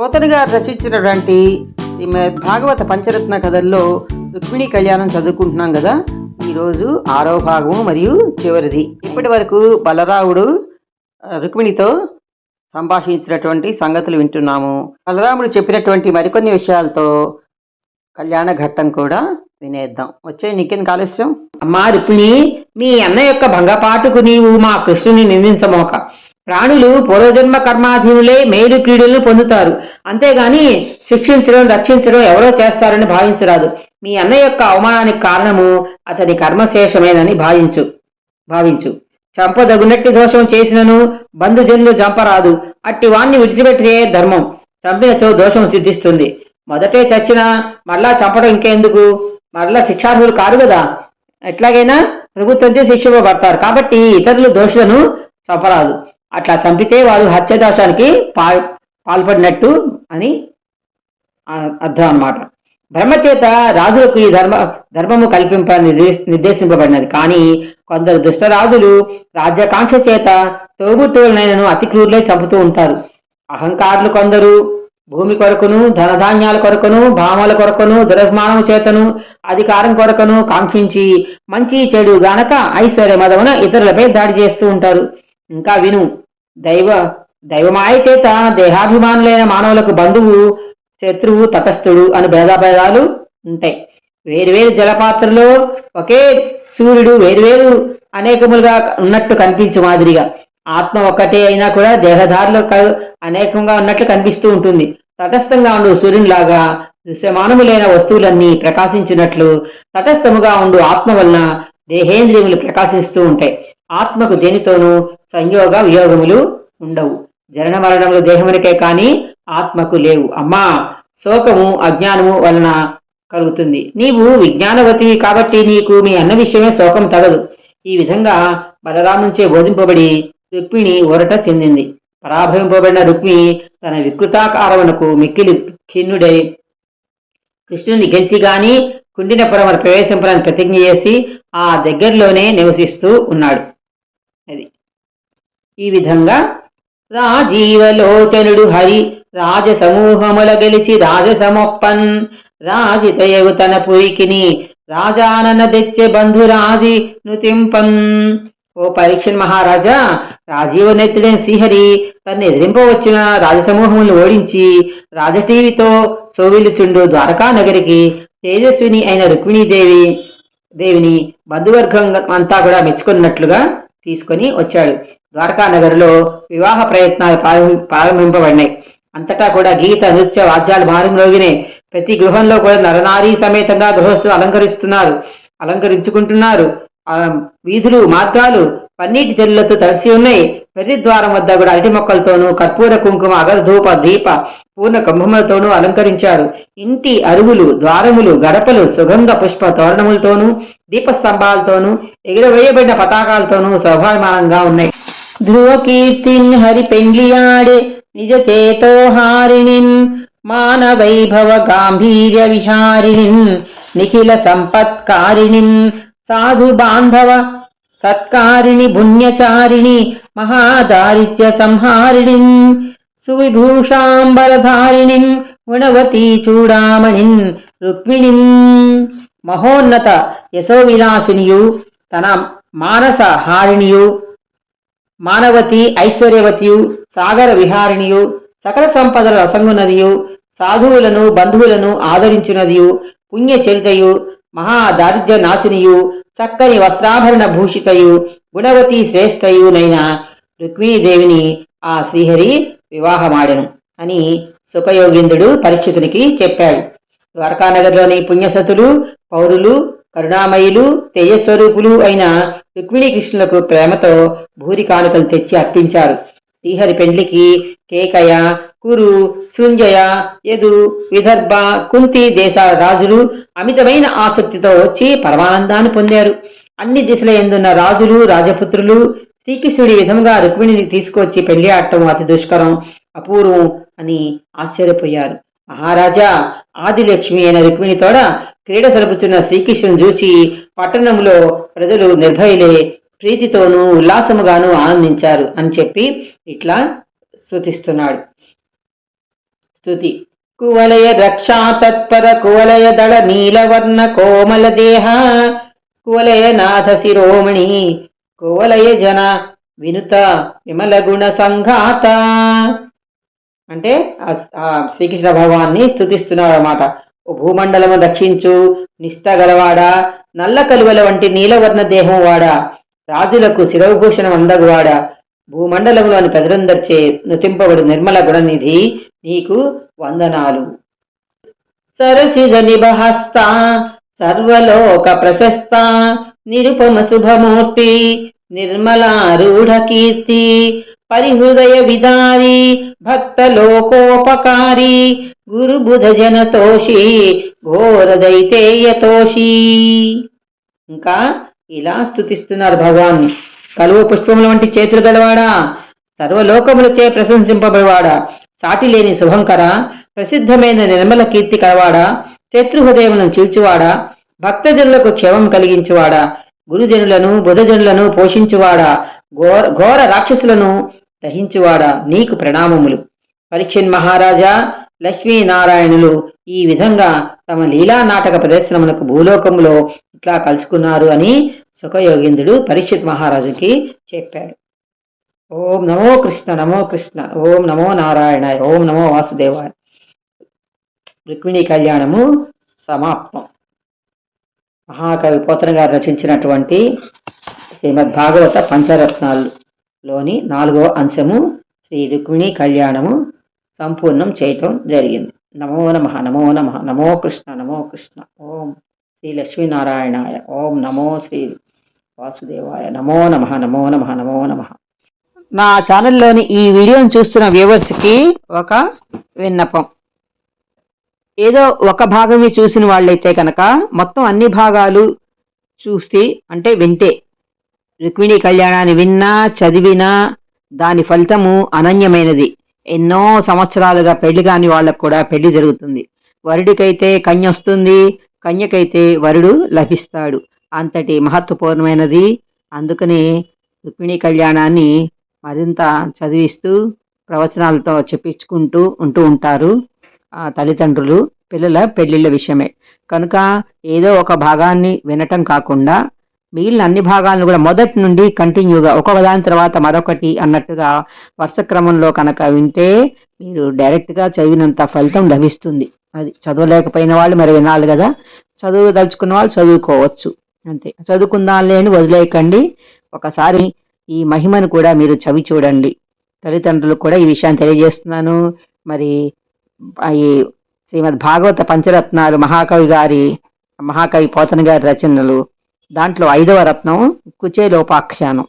పోతని గారు రచించినటువంటి భాగవత పంచరత్న కథల్లో రుక్మిణి కళ్యాణం చదువుకుంటున్నాం కదా. ఈరోజు ఆరో భాగము మరియు చివరిది. ఇప్పటి వరకు బలరాముడు రుక్మిణితో సంభాషించినటువంటి సంగతులు వింటున్నాము. బలరాముడు చెప్పినటువంటి మరికొన్ని విషయాలతో కళ్యాణ ఘట్టం కూడా వినేద్దాం. వచ్చే నీకేం కాలుష్యం. అమ్మా రుక్మిణి మీ అన్న యొక్క భంగపాటుకు నీవు మా కృష్ణుని నిందించమోక ప్రాణులు పూర్వజన్మ కర్మాధీనులే మేలు కీడులను పొందుతారు. అంతేగాని శిక్షించడం రక్షించడం ఎవరో చేస్తారని భావించరాదు. మీ అన్న యొక్క అవమానానికి కారణము అతని కర్మశేషమేనని భావించు భావించు. చంపదగునట్టి దోషం చేసినను బంధుజనులు చంపరాదు. అట్టి వాణ్ణి విడిచిపెట్టే ధర్మం చంపినచో దోషం సిద్ధిస్తుంది. మొదటే చచ్చినా మరలా చంపడం ఇంకెందుకు? మరలా శిక్షార్హులు కారు కదా ఎట్లాగైనా ప్రభుత్వంతో శిక్షింపబడతారు. కాబట్టి ఇతరులు దోషులను చంపరాదు. అట్లా చంపితే వారు హత్య దోషానికి పాల్ పాల్పడినట్టు అని అర్థం అన్నమాట. బ్రహ్మచేత రాజులకు ఈ ధర్మ ధర్మము కల్పింప నిర్దేశింపబడినది. కానీ కొందరు దుష్టరాజులు రాజ్యాకాంక్ష చేత తోబుట్టువులనైనను అతి క్రూరులే చంపుతూ ఉంటారు. అహంకారులు కొందరు భూమి కొరకును ధనధాన్యాల కొరకును భామల కొరకును దురస్మానము చేతను అధికారం కొరకును కాంక్షించి మంచి చెడు గనక ఐశ్వర్య మదమున ఇతరులపై దాడి చేస్తూ ఉంటారు. ఇంకా విను దైవ దైవమాయ చేత దేహాభిమానులైన మానవులకు బంధువు శత్రువు తటస్థుడు అని భేదాభేదాలు ఉంటాయి. వేరువేరు జలపాత్రలో ఒకే సూర్యుడు వేరువేరు అనేకములుగా ఉన్నట్టు కనిపించు మాదిరిగా. ఆత్మ ఒక్కటే అయినా కూడా దేహధారులు అనేకంగా ఉన్నట్లు కనిపిస్తూ ఉంటుంది. తటస్థంగా ఉండు సూర్యునిలాగా దృశ్యమానములైన వస్తువులన్నీ ప్రకాశించినట్లు తటస్థముగా ఉండు ఆత్మ వలన దేహేంద్రియములు ప్రకాశిస్తూ ఉంటాయి. ఆత్మకు దేనితోనూ సంయోగ వియోగములు ఉండవు. జనన మరణములు దేహమునికే కానీ ఆత్మకు లేవు. అమ్మా శోకము అజ్ఞానము వలన కలుగుతుంది. నీవు విజ్ఞానవతివి కాబట్టి నీకు మీ అన్న విషయమే శోకం తగదు. ఈ విధంగా బలరాముంచే బోధింపబడి రుక్మిణి ఊరట చెందింది. పరాభవింపబడిన రుక్మి తన వికృతాకారమునకు మిక్కిలి ఖిన్నుడై కృష్ణుని గెలిచి గాని కుండినపురం ప్రవేశింపడానికి ప్రతిజ్ఞ చేసి ఆ దగ్గరలోనే నివసిస్తూ ఉన్నాడు. ఈ విధంగా రాజీవలోచనుడు హరి రాజసమూహముల గెలిచి రాజసమొప్పన్ రాజితయగు తన పురికిని రాజానన తెచ్చే బంధురాజి నుతింపన్. ఓ పరీక్షన్ మహారాజా రాజీవ నెత్తుడైన శ్రీహరి తన్ని ఎదిరింపవచ్చిన రాజసమూహములు ఓడించి రాజటీవితో సోవిలుచుండు ద్వారకా నగరికి తేజస్విని అయిన రుక్మిణీదేవి దేవిని బంధువర్గం అంతా కూడా మెచ్చుకున్నట్లుగా తీసుకొని వచ్చాడు. ద్వారకా నగర్లో వివాహ ప్రయత్నాలు ప్రారంభ- ప్రారంభింపబడినాయి. అంతటా కూడా గీత నృత్య వాద్యాలు మారుమ్రోగినాయి ప్రతి గృహంలో కూడా నరనారీ సమేతంగా గృహస్థులు అలంకరిస్తున్నారు. అలంకరించుకుంటున్నారు. వీధులు మార్గాలు పన్నీటి జల్లులతో తడిసి ఉన్నాయి. ప్రతి ద్వారం వద్ద కూడా అరటి మొక్కలతోనూ కర్పూర కుంకుమ అగరధూప దీప పూర్ణ కుంభములతోనూ అలంకరించారు. ఇంటి అరుగులు ద్వారములు గడపలు సుగంధ పుష్ప తోరణములతోనూ దీపస్తంభాలతోనూ ఎగురవేయబడిన పతాకాలతోనూ శోభాయమానంగా ఉన్నాయి. ధ్రువ కీర్తిన్ హరి పెండ్లియాడే నిజ చేతో హారిణిన్ మాన వైభవ గాంభీర్య విహారిణిన్ నిఖిల సంపత్కారిణిన్ సాధు బాంధవ సత్కారిణి పుణ్యచారిణి మహాదారిత్య సంహారిణిన్ సువిభూషాంబరధారిణిన్ గుణవతీ చూడామణిన్ రుక్మిణిన్ మహోన్నత యశోవిలాసినియు మానవతి ఐశ్వర్యవతియు సాగర విహారిణియు సకల సంపదల రసంగునదియు సాధువులను బంధువులను ఆదరించినదియు పుణ్యచరితయు మహా దారిద్ర్య నాశినియు చక్కని వస్త్రాభరణ భూషితయు గుణవతి శ్రేష్టయునైన రుక్మిణీదేవిని ఆ శ్రీహరి వివాహమాడెను అని సుఖయోగేంద్రుడు పరీక్షితునికి చెప్పాడు. ద్వారకానగర్లోని పుణ్యసతులు పౌరులు కరుణామయులు తేజస్వరూపులు అయిన రుక్మిణీ కృష్ణులకు ప్రేమతో భూరి కానుకలు తెచ్చి అర్పించారు. శ్రీహరి పెండ్లికి కేకయ కురు శృంజయ యదు విదర్భ కుంతి దేశాల రాజులు అమితమైన ఆసక్తితో వచ్చి పరమానందాన్ని పొందారు. అన్ని దిశల ఎందున్న రాజులు రాజపుత్రులు శ్రీకృష్ణుడి విధంగా రుక్మిణిని తీసుకొచ్చి పెళ్ళి ఆడటం అతి దుష్కరం అపూర్వం అని ఆశ్చర్యపోయారు. మహారాజా ఆదిలక్ష్మి అయిన రుక్మిణితోడ క్రీడ సరుపుతున్న శ్రీకృష్ణుని చూచి పట్టణంలో ప్రజలు నిర్భయలే ప్రీతితోనూ ఉల్లాసముగాను ఆనందించారు అని చెప్పి ఇట్లా స్తుతిస్తున్నాడు. స్థుతి కువలయ రక్షా తత్పర కువలయ దళ నీలవర్ణ కోమల దేహ కువలయ నాథ శిరోమణి కువలయ జన వినుత విమల గుణ సంఘాత. అంటే ఆ- శ్రీకృష్ణ భగవాన్ని స్థుతిస్తున్నారు అన్నమాట భూమండలము రక్షించు నిష్ట గలవాడా నల్ల కలువల వంటి నీలవర్ణ దేహం వాడా రాజులకు శిరవభూషణం అందగువాడ భూమండలంలోని ప్రజలందరిచే నృతింపబడు నిర్మల గుణనిధి నీకు వందనాలు. సరసిజ నిబహస్త సర్వలోక ప్రశస్త నిరుపమ శుభమూర్తి నిర్మలారూఢ కీర్తి పరిహృదయ విదారి భక్త లోకోపకారి గురు బుధ జనతోషి ఘోర దైతేయతోషి. ఇంకా ఇలా స్తుతిస్తున్నారు భగవాన్ని కలువ పుష్పముల వంటి చేతులు గలవాడా? సర్వలోకములచే ప్రశంసింపబడివాడా? సాటి లేని శుభంకర ప్రసిద్ధమైన నిర్మల కీర్తి కలవాడా? శత్రుహృదయమును చీల్చువాడా? భక్తజనులకు క్షేమం కలిగించువాడా? గురుజనులను బుధజనులను పోషించువాడా? ఘోర ఘోర రాక్షసులను దహించువాడా? నీకు ప్రణామములు. పరీక్షణ్ మహారాజా లక్ష్మీనారాయణులు ఈ విధంగా తమ లీలా నాటక ప్రదర్శనమునకు భూలోకములో ఇట్లా కలుసుకున్నారు అని సుఖయోగేంద్రుడు పరీక్షిత్ మహారాజుకి చెప్పాడు. ఓం నమో కృష్ణ నమో కృష్ణ ఓం నమో నారాయణ ఓం నమో వాసుదేవాయ. రుక్మిణీ కళ్యాణము సమాప్తం. మహాకవి పోతన గారు రచించినటువంటి శ్రీమద్ భాగవత పంచరత్నాల్లోని నాలుగో అంశము శ్రీ రుక్మిణీ కళ్యాణము సంపూర్ణం చేయటం జరిగింది. నమో నమ నమో నమ నమో కృష్ణ నమో కృష్ణ ఓం. శ్రీ లక్ష్మీనారాయణాయ ఓం నమో శ్రీ వాసుదేవాయ. నమో నమ నమో నమ నమో నమ. నా ఛానల్లోని ఈ వీడియోను చూస్తున్న వ్యూవర్స్కి ఒక విన్నపం. ఏదో ఒక భాగమే చూసిన వాళ్ళైతే కనుక మొత్తం అన్ని భాగాలు చూస్తే అంటే వింటే. రుక్మిణి కళ్యాణాన్ని విన్నా చదివినా దాని ఫలితము అనన్యమైనది. ఎన్నో సంవత్సరాలుగా పెళ్ళి కాని వాళ్ళకు కూడా పెళ్ళి జరుగుతుంది. వరుడికైతే కన్య వస్తుంది కన్యకైతే వరుడు లభిస్తాడు. అంతటి మహత్వపూర్ణమైనది. అందుకనే రుక్మిణి కళ్యాణాన్ని మరింత చదివిస్తూ ప్రవచనాలతో చెప్పించుకుంటూ ఉంటూ ఉంటారు ఆ తల్లిదండ్రులు పిల్లల పెళ్ళిళ్ళ విషయమే. కనుక ఏదో ఒక భాగాన్ని వినటం కాకుండా మిగిలిన అన్ని భాగాలను కూడా మొదటి నుండి కంటిన్యూగా ఒక దాని తర్వాత మరొకటి అన్నట్టుగా వరుస క్రమంలో కనుక వింటే మీరు డైరెక్ట్గా చదివినంత ఫలితం లభిస్తుంది. అది చదవలేకపోయిన వాళ్ళు మరి వినాలి కదా. చదువు దలుచుకున్న వాళ్ళు చదువుకోవచ్చు. అంతే. చదువుకుందాం లేని వదిలేయకండి. ఒకసారి ఈ మహిమను కూడా మీరు చవి చూడండి. తల్లిదండ్రులకు కూడా ఈ విషయాన్ని తెలియజేస్తున్నాను. మరి ఈ శ్రీమద్ భాగవత పంచరత్నాలు మహాకవి గారి మహాకవి పోతన గారి రచనలు. దాంట్లో ఐదవ రత్నం కుచేలోపాఖ్యానం.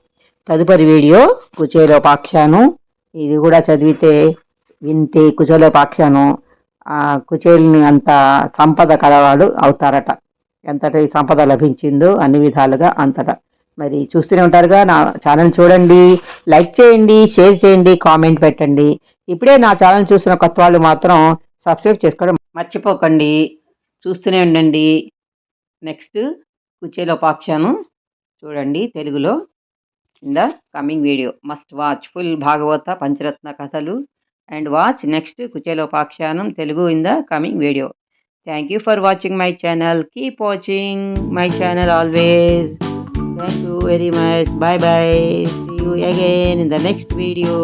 తదుపరి వీడియో కుచేలోపాఖ్యానం. ఇది కూడా చదివితే వింటే కుచేలోపాఖ్యానం. కుచేలుని అంత సంపద కలవాడు అవుతారట. ఎంతటి సంపద లభించిందో అన్ని విధాలుగా అంతట. మరి చూస్తూనే ఉంటారుగా నా ఛానల్ చూడండి లైక్ చేయండి షేర్ చేయండి కామెంట్ పెట్టండి. ఇప్పుడే నా ఛానల్ చూసిన కొత్త వాళ్ళు మాత్రం సబ్స్క్రైబ్ చేసుకోవడం మర్చిపోకండి. చూస్తూనే ఉండండి. నెక్స్ట్ కుచేలోపాఖ్యానం చూడండి తెలుగులో. In the coming video. Must watch full Bhagavata Pancharatna కథలు. And watch next Kuchelopakhyanam Telugu in the coming video. Thank you for watching my channel. Keep watching my channel always. Thank you very much. Bye bye. See you again in the next video